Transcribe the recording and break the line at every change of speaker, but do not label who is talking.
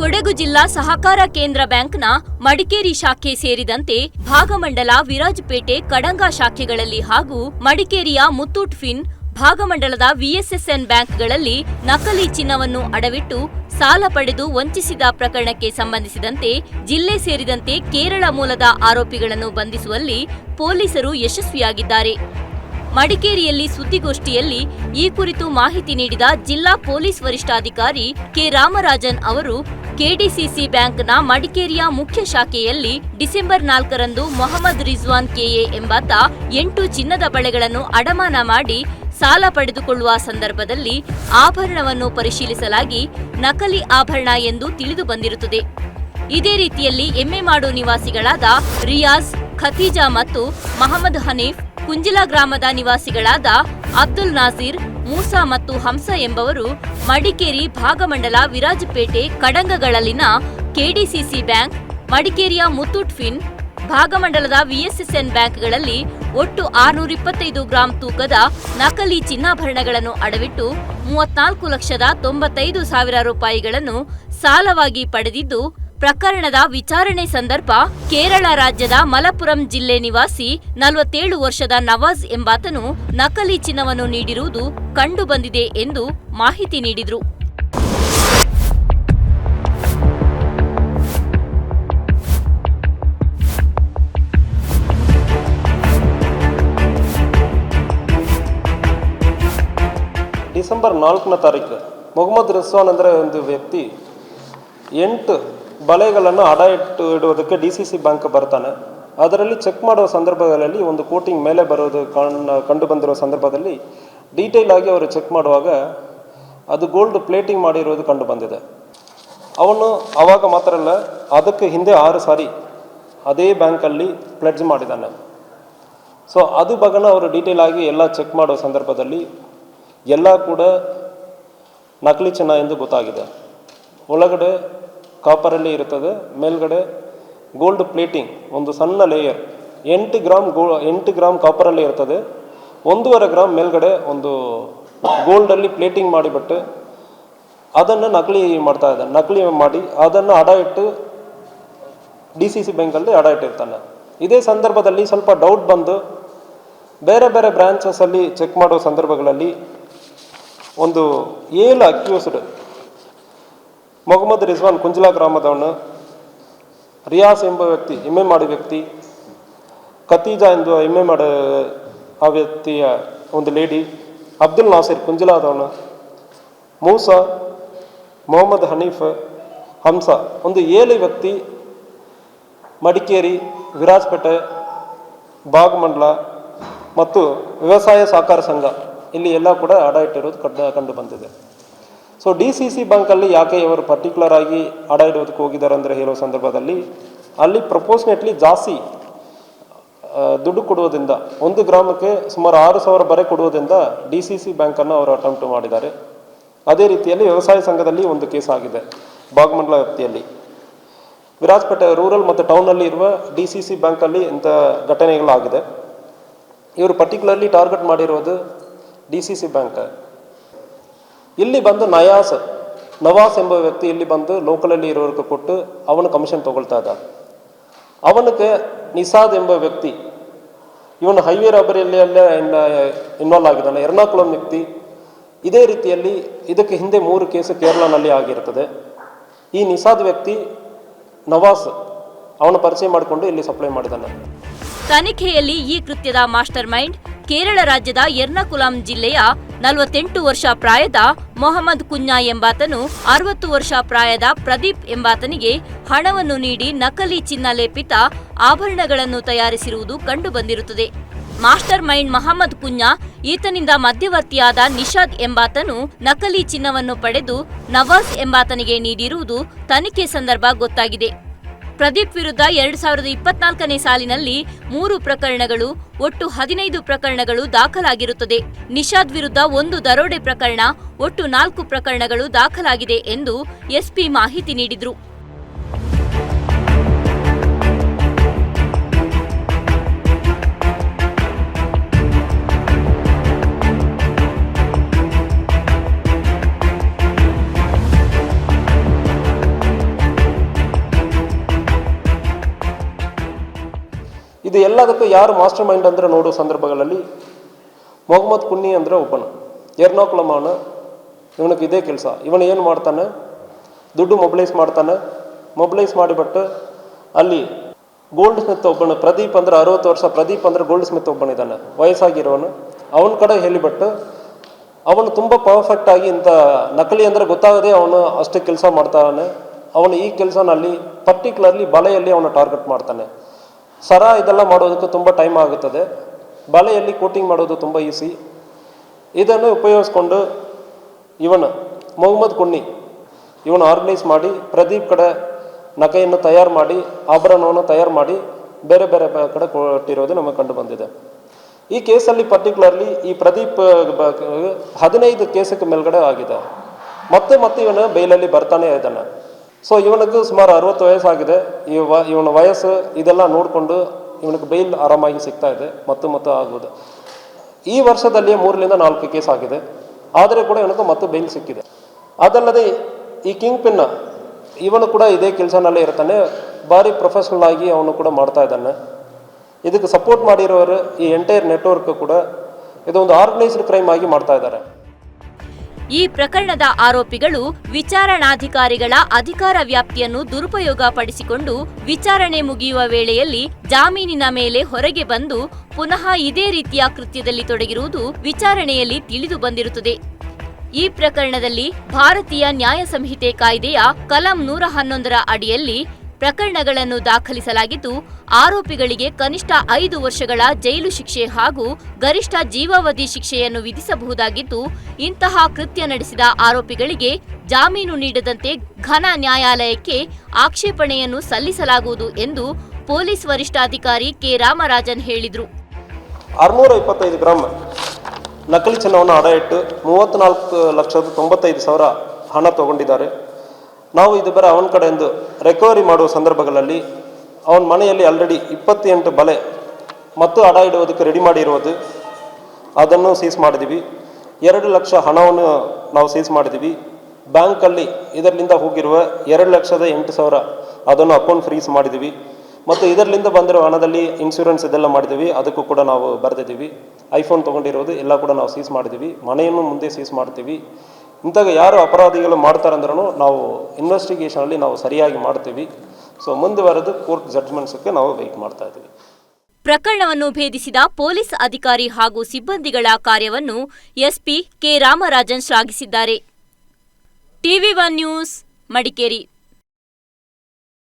ಕೊಡಗು ಜಿಲ್ಲಾ ಸಹಕಾರ ಕೇಂದ್ರ ಬ್ಯಾಂಕ್ನ ಮಡಿಕೇರಿ ಶಾಖೆ ಸೇರಿದಂತೆ ಭಾಗಮಂಡಲ, ವಿರಾಜಪೇಟೆ, ಕಡಂಗ ಶಾಖೆಗಳಲ್ಲಿ ಹಾಗೂ ಮಡಿಕೇರಿಯ ಮುತ್ತೂಟ್ ಫಿನ್ ಭಾಗಮಂಡಲದ ವಿಎಸ್ಎಸ್ಎನ್ ಬ್ಯಾಂಕ್ಗಳಲ್ಲಿ ನಕಲಿ ಚಿನ್ನವನ್ನು ಅಡವಿಟ್ಟು ಸಾಲ ಪಡೆದು ವಂಚಿಸಿದ ಪ್ರಕರಣಕ್ಕೆ ಸಂಬಂಧಿಸಿದಂತೆ ಜಿಲ್ಲೆ ಸೇರಿದಂತೆ ಕೇರಳ ಮೂಲದ ಆರೋಪಿಗಳನ್ನು ಬಂಧಿಸುವಲ್ಲಿ ಪೊಲೀಸರು ಯಶಸ್ವಿಯಾಗಿದ್ದಾರೆ. ಮಡಿಕೇರಿಯಲ್ಲಿ ಸುದ್ದಿಗೋಷ್ಠಿಯಲ್ಲಿ ಈ ಕುರಿತು ಮಾಹಿತಿ ನೀಡಿದ ಜಿಲ್ಲಾ ಪೊಲೀಸ್ ವರಿಷ್ಠಾಧಿಕಾರಿ ಕೆ. ರಾಮರಾಜನ್ ಅವರು ಕೆಡಿಸಿಸಿ ಬ್ಯಾಂಕ್ನ ಮಡಿಕೇರಿಯ ಮುಖ್ಯ ಶಾಖೆಯಲ್ಲಿ ಡಿಸೆಂಬರ್ ನಾಲ್ಕರಂದು ಮೊಹಮ್ಮದ್ ರಿಜ್ವಾನ್ ಕೆಎ ಎಂಬಾತ ಎಂಟು ಚಿನ್ನದ ಬಳೆಗಳನ್ನು ಅಡಮಾನ ಮಾಡಿ ಸಾಲ ಪಡೆದುಕೊಳ್ಳುವ ಸಂದರ್ಭದಲ್ಲಿ ಆಭರಣವನ್ನು ಪರಿಶೀಲಿಸಲಾಗಿ ನಕಲಿ ಆಭರಣ ಎಂದು ತಿಳಿದು ಬಂದಿರುತ್ತದೆ. ಇದೇ ರೀತಿಯಲ್ಲಿ ಎಮ್ಮೆ ಮಾಡು ನಿವಾಸಿಗಳಾದ ರಿಯಾಜ್, ಖತೀಜಾ ಮತ್ತು ಮಹಮ್ಮದ್ ಹನೀಫ್, ಕುಂಜಿಲಾ ಗ್ರಾಮದ ನಿವಾಸಿಗಳಾದ ಅಬ್ದುಲ್ ನಾಸೀರ್ ಮೂಸಾ ಮತ್ತು ಹಂಸ ಎಂಬವರು ಮಡಿಕೇರಿ ಭಾಗಮಂಡಲ ವಿರಾಜಪೇಟೆ ಕಡಂಗಗಳಲ್ಲಿನ ಕೆಡಿಸಿಸಿ ಬ್ಯಾಂಕ್, ಮಡಿಕೇರಿಯ ಮುತ್ತೂಟ್ ಫಿನ್, ಭಾಗಮಂಡಲದ ವಿಎಸ್ಎಸ್ಎನ್ ಬ್ಯಾಂಕ್ಗಳಲ್ಲಿ ಒಟ್ಟು ಆರುನೂರ ಇಪ್ಪತ್ತೈದು ಗ್ರಾಂ ತೂಕದ ನಕಲಿ ಚಿನ್ನಾಭರಣಗಳನ್ನು ಅಡವಿಟ್ಟು ಮೂವತ್ನಾಲ್ಕು ಲಕ್ಷದ ತೊಂಬತ್ತೈದು ಸಾವಿರ ರೂಪಾಯಿಗಳನ್ನು ಸಾಲವಾಗಿ ಪಡೆದಿದ್ದು ಪ್ರಕರಣದ ವಿಚಾರಣೆ ಸಂದರ್ಭ ಕೇರಳ ರಾಜ್ಯದ ಮಲಪುರಂ ಜಿಲ್ಲೆ ನಿವಾಸಿ ನಲವತ್ತೇಳು ವರ್ಷದ ನವಾಜ್ ಎಂಬಾತನು ನಕಲಿ ಚಿನ್ನವನ್ನು ನೀಡಿರುವುದು ಕಂಡುಬಂದಿದೆ ಎಂದು ಮಾಹಿತಿ ನೀಡಿದರು.
ಡಿಸೆಂಬರ್ ನಾಲ್ಕನೇ ತಾರೀಕು ಮೊಹಮ್ಮದ್ ರಿಸ್ವಾನ್ ಅಂದರೆ ಒಂದು ವ್ಯಕ್ತಿ ಎಂಟು ಬಳೆಗಳನ್ನು ಅಡ ಇಟ್ಟು ಇಡುವುದಕ್ಕೆ ಡಿ ಸಿ ಸಿ ಬ್ಯಾಂಕ್ ಬರ್ತಾನೆ. ಅದರಲ್ಲಿ ಚೆಕ್ ಮಾಡುವ ಸಂದರ್ಭಗಳಲ್ಲಿ ಒಂದು ಕೋಟಿಂಗ್ ಮೇಲೆ ಬರೋದು ಕಂಡು ಬಂದಿರೋ ಸಂದರ್ಭದಲ್ಲಿ ಡೀಟೇಲ್ ಆಗಿ ಅವರು ಚೆಕ್ ಮಾಡುವಾಗ ಅದು ಗೋಲ್ಡ್ ಪ್ಲೇಟಿಂಗ್ ಮಾಡಿರೋದು ಕಂಡು ಬಂದಿದೆ. ಅವನು ಆವಾಗ ಮಾತ್ರ ಅಲ್ಲ, ಅದಕ್ಕೆ ಹಿಂದೆ ಆರು ಸಾರಿ ಅದೇ ಬ್ಯಾಂಕಲ್ಲಿ ಪ್ಲೆಡ್ಜ್ ಮಾಡಿದ್ದಾನೆ ಸೊ ಅದು ಬಗನ ಅವರು ಡೀಟೇಲ್ ಆಗಿ ಎಲ್ಲ ಚೆಕ್ ಮಾಡುವ ಸಂದರ್ಭದಲ್ಲಿ ಎಲ್ಲ ಕೂಡ ನಕಲಿ ಚಿನ್ನ ಎಂದು ಗೊತ್ತಾಗಿದೆ. ಒಳಗಡೆ ಕಾಪರಲ್ಲಿ ಇರುತ್ತದೆ. ಮೇಲ್ಗಡೆ ಗೋಲ್ಡ್ ಪ್ಲೇಟಿಂಗ್ ಒಂದು ಸಣ್ಣ ಲೇಯರ್ ಎಂಟು ಗ್ರಾಮ್ ಗೋ, ಎಂಟು ಗ್ರಾಮ್ ಕಾಪರಲ್ಲಿ ಇರ್ತದೆ. ಒಂದೂವರೆ ಗ್ರಾಮ್ ಮೇಲ್ಗಡೆ ಒಂದು ಗೋಲ್ಡಲ್ಲಿ ಪ್ಲೇಟಿಂಗ್ ಮಾಡಿಬಿಟ್ಟು ಅದನ್ನು ನಕಲಿ ಮಾಡ್ತಾ ಇದ್ದಾನೆ. ನಕಲಿ ಮಾಡಿ ಅದನ್ನು ಅಡ ಇಟ್ಟು ಡಿ ಸಿ ಸಿ ಬ್ಯಾಂಕಲ್ಲಿ ಅಡ ಇಟ್ಟಿರ್ತಾನೆ. ಇದೇ ಸಂದರ್ಭದಲ್ಲಿ ಸ್ವಲ್ಪ ಡೌಟ್ ಬಂದು ಬೇರೆ ಬೇರೆ ಬ್ರಾಂಚಸಲ್ಲಿ ಚೆಕ್ ಮಾಡೋ ಸಂದರ್ಭಗಳಲ್ಲಿ ಒಂದು ಏಳು ಅಕ್ಯೂಸ್ಡ್ ಮೊಹಮ್ಮದ್ ರಿಜ್ವಾನ್ ಕುಂಜಲಾ ಗ್ರಾಮದವನು, ರಿಯಾಸ್ ಎಂಬ ವ್ಯಕ್ತಿ ಎಮ್ಮೆ ಮಾಡಿ ವ್ಯಕ್ತಿ ಕತೀಜಾ ಎಂದು ಎಮ್ಮೆ ಮಾಡ, ಆ ವ್ಯಕ್ತಿಯ ಒಂದು ಲೇಡಿ ಅಬ್ದುಲ್ ನಾಸಿರ್ ಕುಂಜಲಾದವನು, ಮೂಸಾ, ಮೊಹಮ್ಮದ್ ಹನೀಫ್, ಹಂಸ, ಒಂದು ಏಳು ವ್ಯಕ್ತಿ, ಮಡಿಕೇರಿ, ವಿರಾಜಪೇಟೆ ಭಾಗಮಂಡಲ ಮತ್ತು ವ್ಯವಸಾಯ ಸಹಕಾರ ಸಂಘ, ಇಲ್ಲಿ ಎಲ್ಲ ಕೂಡ ಅಡ ಇಟ್ಟಿರೋದು ಕಂಡು ಬಂದಿದೆ. ಸೊ ಡಿ ಸಿ ಸಿ ಬ್ಯಾಂಕಲ್ಲಿ ಯಾಕೆ ಇವರು ಪರ್ಟಿಕ್ಯುಲರ್ ಆಗಿ ಅಡ ಇಡೋದಕ್ಕೆ ಹೋಗಿದ್ದಾರೆ ಅಂದರೆ ಹೇಳೋ ಸಂದರ್ಭದಲ್ಲಿ ಅಲ್ಲಿ ಪ್ರಪೋರ್ಷನೇಟ್ಲಿ ಜಾಸ್ತಿ ದುಡ್ಡು ಕೊಡುವುದರಿಂದ, ಒಂದು ಗ್ರಾಮಕ್ಕೆ ಸುಮಾರು ಆರು ಸಾವಿರ ಬರೆ ಕೊಡುವುದರಿಂದ ಡಿ ಸಿ ಸಿ ಬ್ಯಾಂಕನ್ನು ಅವರು ಅಟೆಂಪ್ಟ್ ಮಾಡಿದ್ದಾರೆ. ಅದೇ ರೀತಿಯಲ್ಲಿ ವ್ಯವಸಾಯ ಸಂಘದಲ್ಲಿ ಒಂದು ಕೇಸ್ ಆಗಿದೆ ಭಾಗಮಂಡಲ ವ್ಯಾಪ್ತಿಯಲ್ಲಿ. ವಿರಾಜಪೇಟೆ ರೂರಲ್ ಮತ್ತು ಟೌನಲ್ಲಿ ಇರುವ ಡಿ ಸಿ ಸಿ ಬ್ಯಾಂಕಲ್ಲಿ ಇಂಥ ಘಟನೆಗಳಾಗಿದೆ. ಇವರು ಪರ್ಟಿಕ್ಯುಲರ್ಲಿ ಟಾರ್ಗೆಟ್ ಮಾಡಿರೋದು ಡಿ ಸಿ ಸಿ ಬ್ಯಾಂಕ್ ಇಲ್ಲಿ ಬಂದು ನಯಾಸ್, ನವಾಸ್ ಎಂಬ ವ್ಯಕ್ತಿ ಇಲ್ಲಿ ಬಂದು ಲೋಕಲಲ್ಲಿ ಇರೋರಿಗೆ ಕೊಟ್ಟು ಅವನು ಕಮಿಷನ್ ತಗೊಳ್ತಾ ಇದ್ದ. ಅವನಿಗೆ ನಿಸಾದ್ ಎಂಬ ವ್ಯಕ್ತಿ, ಇವನು ಹೈವೇ ರಾಬರಿಯಲ್ಲಿ ಅಲ್ಲೇ ಇನ್ವಾಲ್ವ್ ಆಗಿದ್ದಾನೆ. ಎರ್ನಾಕುಳಂ ವ್ಯಕ್ತಿ, ಇದೇ ರೀತಿಯಲ್ಲಿ ಇದಕ್ಕೆ ಹಿಂದೆ ಮೂರು ಕೇಸು ಕೇರಳನಲ್ಲಿ ಆಗಿರ್ತದೆ. ಈ ನಿಸಾದ್ ವ್ಯಕ್ತಿ ನವಾಸ್, ಅವನ ಪರಿಚಯ ಮಾಡಿಕೊಂಡು ಇಲ್ಲಿ ಸಪ್ಲೈ ಮಾಡಿದ್ದಾನೆ.
ತನಿಖೆಯಲ್ಲಿ ಈ ಕೃತ್ಯದ ಮಾಸ್ಟರ್ ಮೈಂಡ್ ಕೇರಳ ರಾಜ್ಯದ ಎರ್ನಾಕುಲಂ ಜಿಲ್ಲೆಯ ನಲವತ್ತೆಂಟು ವರ್ಷ ಪ್ರಾಯದ ಮೊಹಮ್ಮದ್ ಕುನ್ಯಾ ಎಂಬಾತನು ಅರವತ್ತು ವರ್ಷ ಪ್ರಾಯದ ಪ್ರದೀಪ್ ಎಂಬಾತನಿಗೆ ಹಣವನ್ನು ನೀಡಿ ನಕಲಿ ಚಿನ್ನ ಲೇಪಿತ ಆಭರಣಗಳನ್ನು ತಯಾರಿಸಿರುವುದು ಕಂಡುಬಂದಿರುತ್ತದೆ. ಮಾಸ್ಟರ್ ಮೈಂಡ್ ಮಹಮ್ಮದ್ ಕುನ್ಯಾ ಈತನಿಂದ ಮಧ್ಯವರ್ತಿಯಾದ ನಿಷಾದ್ ಎಂಬಾತನು ನಕಲಿ ಚಿನ್ನವನ್ನು ಪಡೆದು ನವಾಜ್ ಎಂಬಾತನಿಗೆ ನೀಡಿರುವುದು ತನಿಖೆ ಸಂದರ್ಭ ಗೊತ್ತಾಗಿದೆ. ಪ್ರದೀಪ್ ವಿರುದ್ಧ ಎರಡ್ ಸಾವಿರದ ಇಪ್ಪತ್ನಾಲ್ಕನೇ ಸಾಲಿನಲ್ಲಿ ಮೂರು ಪ್ರಕರಣಗಳು, ಒಟ್ಟು ಹದಿನೈದು ಪ್ರಕರಣಗಳು ದಾಖಲಾಗಿರುತ್ತದೆ. ನಿಷಾದ್ ವಿರುದ್ಧ ಒಂದು ದರೋಡೆ ಪ್ರಕರಣ, ಒಟ್ಟು ನಾಲ್ಕು ಪ್ರಕರಣಗಳು ದಾಖಲಾಗಿದೆ ಎಂದು ಎಸ್ಪಿ ಮಾಹಿತಿ ನೀಡಿದ್ರು.
ಇದು ಎಲ್ಲದಕ್ಕೂ ಯಾರು ಮಾಸ್ಟರ್ ಮೈಂಡ್ ಅಂದರೆ ನೋಡೋ ಸಂದರ್ಭಗಳಲ್ಲಿ ಮೊಹಮ್ಮದ್ ಕುನ್ನಿ ಅಂದರೆ ಒಬ್ಬನು. ಎರ್ನಾಕುಲಮ್ ಅವನು. ಇವನಿಗೆ ಇದೇ ಕೆಲಸ. ಇವನು ಏನು ಮಾಡ್ತಾನೆ? ದುಡ್ಡು ಮೊಬಿಲೈಸ್ ಮಾಡ್ತಾನೆ. ಮೊಬಿಲೈಸ್ ಮಾಡಿಬಿಟ್ಟು ಅಲ್ಲಿ ಗೋಲ್ಡ್ ಸ್ಮಿತ್ ಒಬ್ಬನು, ಪ್ರದೀಪ್ ಅಂದ್ರೆ ಅರವತ್ತು ವರ್ಷ, ಪ್ರದೀಪ್ ಅಂದ್ರೆ ಗೋಲ್ಡ್ ಸ್ಮಿತ್ ಒಬ್ಬನಿದ್ದಾನೆ. ವಯಸ್ಸಾಗಿರೋನು. ಅವನ ಕಡೆ ಹೇಳಿಬಿಟ್ಟು ಅವನು ತುಂಬ ಪರ್ಫೆಕ್ಟ್ ಆಗಿ ಇಂಥ ನಕಲಿ ಅಂದರೆ ಗೊತ್ತಾಗದೆ ಅವನು ಅಷ್ಟು ಕೆಲಸ ಮಾಡ್ತಾನೆ. ಅವನು ಈ ಕೆಲಸನಲ್ಲಿ ಪರ್ಟಿಕ್ಯುಲರ್ಲಿ ಬಲೆಯಲ್ಲಿ ಅವನು ಟಾರ್ಗೆಟ್ ಮಾಡ್ತಾನೆ. ಸರ ಇದೆಲ್ಲ ಮಾಡೋದಕ್ಕೆ ತುಂಬ ಟೈಮ್ ಆಗುತ್ತದೆ. ಬಲೆಯಲ್ಲಿ ಕೋಟಿಂಗ್ ಮಾಡೋದು ತುಂಬ ಈಸಿ. ಇದನ್ನು ಉಪಯೋಗಿಸ್ಕೊಂಡು ಇವನು ಮೊಹಮ್ಮದ್ ಕುನ್ನಿ ಇವನು ಆರ್ಗನೈಸ್ ಮಾಡಿ, ಪ್ರದೀಪ್ ಕಡೆ ನಕೆಯನ್ನು ತಯಾರು ಮಾಡಿ, ಆಭರಣವನ್ನು ತಯಾರು ಮಾಡಿ ಬೇರೆ ಬೇರೆ ಕಡೆ ಕೊಟ್ಟಿರೋದು ನಮಗೆ ಕಂಡು ಬಂದಿದೆ. ಈ ಕೇಸಲ್ಲಿ ಪರ್ಟಿಕ್ಯುಲರ್ಲಿ ಈ ಪ್ರದೀಪ್ ಹದಿನೈದು ಕೇಸಕ್ಕೆ ಮೇಲ್ಗಡೆ ಆಗಿದೆ. ಮತ್ತೆ ಮತ್ತೆ ಇವನು ಬೈಲಲ್ಲಿ ಬರ್ತಾನೆ ಇದ್ದಾನೆ. ಸೊ ಇವನಿಗೆ ಸುಮಾರು ಅರವತ್ತು ವಯಸ್ಸಾಗಿದೆ. ಈ ವ ಇವನ ವಯಸ್ಸು ಇದೆಲ್ಲ ನೋಡಿಕೊಂಡು ಇವನಿಗೆ ಬೈಲ್ ಆರಾಮಾಗಿ ಸಿಗ್ತಾ ಇದೆ, ಮತ್ತು ಮತ್ತು ಆಗುವುದು ಈ ವರ್ಷದಲ್ಲಿ ಮೂರರಿಂದ ನಾಲ್ಕು ಕೇಸ್ ಆಗಿದೆ. ಆದರೆ ಕೂಡ ಇವನಿಗೆ ಮತ್ತೆ ಬೈಲ್ ಸಿಕ್ಕಿದೆ. ಅದಲ್ಲದೆ ಈ ಕಿಂಗ್ ಪಿನ್ನ ಇವನು ಕೂಡ ಇದೇ ಕೆಲಸನಲ್ಲೇ ಇರ್ತಾನೆ. ಭಾರಿ ಪ್ರೊಫೆಷನಲ್ ಆಗಿ ಅವನು ಕೂಡ ಮಾಡ್ತಾ ಇದ್ದಾನೆ. ಇದಕ್ಕೆ ಸಪೋರ್ಟ್ ಮಾಡಿರೋರು ಈ ಎಂಟೈರ್ ನೆಟ್ವರ್ಕ್ ಕೂಡ, ಇದೊಂದು ಆರ್ಗನೈಸ್ಡ್ ಕ್ರೈಮ್ ಆಗಿ ಮಾಡ್ತಾ ಇದ್ದಾರೆ.
ಈ ಪ್ರಕರಣದ ಆರೋಪಿಗಳು ವಿಚಾರಣಾಧಿಕಾರಿಗಳ ಅಧಿಕಾರ ವ್ಯಾಪ್ತಿಯನ್ನು ದುರುಪಯೋಗ ಪಡಿಸಿಕೊಂಡು ವಿಚಾರಣೆ ಮುಗಿಯುವ ವೇಳೆಯಲ್ಲಿ ಜಾಮೀನಿನ ಮೇಲೆ ಹೊರಗೆ ಬಂದು ಪುನಃ ಇದೇ ರೀತಿಯ ಕೃತ್ಯದಲ್ಲಿ ತೊಡಗಿರುವುದು ವಿಚಾರಣೆಯಲ್ಲಿ ತಿಳಿದು ಬಂದಿರುತ್ತದೆ. ಈ ಪ್ರಕರಣದಲ್ಲಿ ಭಾರತೀಯ ನ್ಯಾಯ ಸಂಹಿತೆ ಕಾಯ್ದೆಯ ಕಲಂ ನೂರ ಹನ್ನೊಂದರ ಅಡಿಯಲ್ಲಿ ಪ್ರಕರಣಗಳನ್ನು ದಾಖಲಿಸಲಾಗಿದ್ದು, ಆರೋಪಿಗಳಿಗೆ ಕನಿಷ್ಠ ಐದು ವರ್ಷಗಳ ಜೈಲು ಶಿಕ್ಷೆ ಹಾಗೂ ಗರಿಷ್ಠ ಜೀವಾವಧಿ ಶಿಕ್ಷೆಯನ್ನು ವಿಧಿಸಬಹುದಾಗಿದ್ದು, ಇಂತಹ ಕೃತ್ಯ ನಡೆಸಿದ ಆರೋಪಿಗಳಿಗೆ ಜಾಮೀನು ನೀಡದಂತೆ ಘನ ನ್ಯಾಯಾಲಯಕ್ಕೆ ಆಕ್ಷೇಪಣೆಯನ್ನು ಸಲ್ಲಿಸಲಾಗುವುದು ಎಂದು ಪೊಲೀಸ್ ವರಿಷ್ಠಾಧಿಕಾರಿ ಕೆ. ರಾಮರಾಜನ್ ಹೇಳಿದರು.
ನಕಲಿ ಚಿನ್ನವನ್ನು ಅಡ ಇಟ್ಟು ಲಕ್ಷದ ತೊಂಬತ್ತೈದು ಸಾವಿರ ಹಣ ತಗೊಂಡಿದ್ದಾರೆ. ನಾವು ಇದು ಬೇರೆ ಅವನ ಕಡೆಯಿಂದ ರೆಕವರಿ ಮಾಡುವ ಸಂದರ್ಭಗಳಲ್ಲಿ ಅವನ ಮನೆಯಲ್ಲಿ ಆಲ್ರೆಡಿ ಇಪ್ಪತ್ತೆಂಟು ಬಲೆ ಮತ್ತು ಅಡ ಇಡುವುದಕ್ಕೆ ರೆಡಿ ಮಾಡಿರುವುದು ಅದನ್ನು ಸೀಸ್ ಮಾಡಿದ್ದೀವಿ. ಎರಡು ಲಕ್ಷ ಹಣವನ್ನು ನಾವು ಸೀಸ್ ಮಾಡಿದ್ದೀವಿ. ಬ್ಯಾಂಕಲ್ಲಿ ಇದರಿಂದ ಹೋಗಿರುವ ಎರಡು ಲಕ್ಷದ ಎಂಟು ಸಾವಿರ ಅದನ್ನು ಅಕೌಂಟ್ ಫ್ರೀಸ್ ಮಾಡಿದ್ದೀವಿ. ಮತ್ತು ಇದರಿಂದ ಬಂದಿರೋ ಹಣದಲ್ಲಿ ಇನ್ಶೂರೆನ್ಸ್ ಇದೆಲ್ಲ ಮಾಡಿದ್ದೀವಿ. ಅದಕ್ಕೂ ಕೂಡ ನಾವು ಬರೆದಿದ್ದೀವಿ. ಐಫೋನ್ ತೊಗೊಂಡಿರೋದು ಎಲ್ಲ ಕೂಡ ನಾವು ಸೀಸ್ ಮಾಡಿದ್ದೀವಿ. ಮನೆಯನ್ನು ಮುಂದೆ ಸೀಸ್ ಮಾಡ್ತೀವಿ. ಇಂಥಾಗ ಯಾರು ಅಪರಾಧಿಗಳು ಮಾಡ್ತಾರಂದ್ರೂ ನಾವು ಇನ್ವೆಸ್ಟಿಗೇಷನಲ್ಲಿ ನಾವು ಸರಿಯಾಗಿ ಮಾಡ್ತೀವಿ. ಸೊ ಮುಂದುವರೆದು ಕೋರ್ಟ್ ಜಡ್ಜ್ಮೆಂಟ್ಸಕ್ಕೆ ನಾವು ವೆಯ್ಟ್ ಮಾಡ್ತಾ ಇದ್ದೀವಿ.
ಪ್ರಕರಣವನ್ನು ಭೇದಿಸಿದ ಪೊಲೀಸ್ ಅಧಿಕಾರಿ ಹಾಗೂ ಸಿಬ್ಬಂದಿಗಳ ಕಾರ್ಯವನ್ನು ಎಸ್ಪಿ ಕೆ ರಾಮರಾಜನ್ ಶ್ಲಾಘಿಸಿದ್ದಾರೆ. TV one news Madikeri.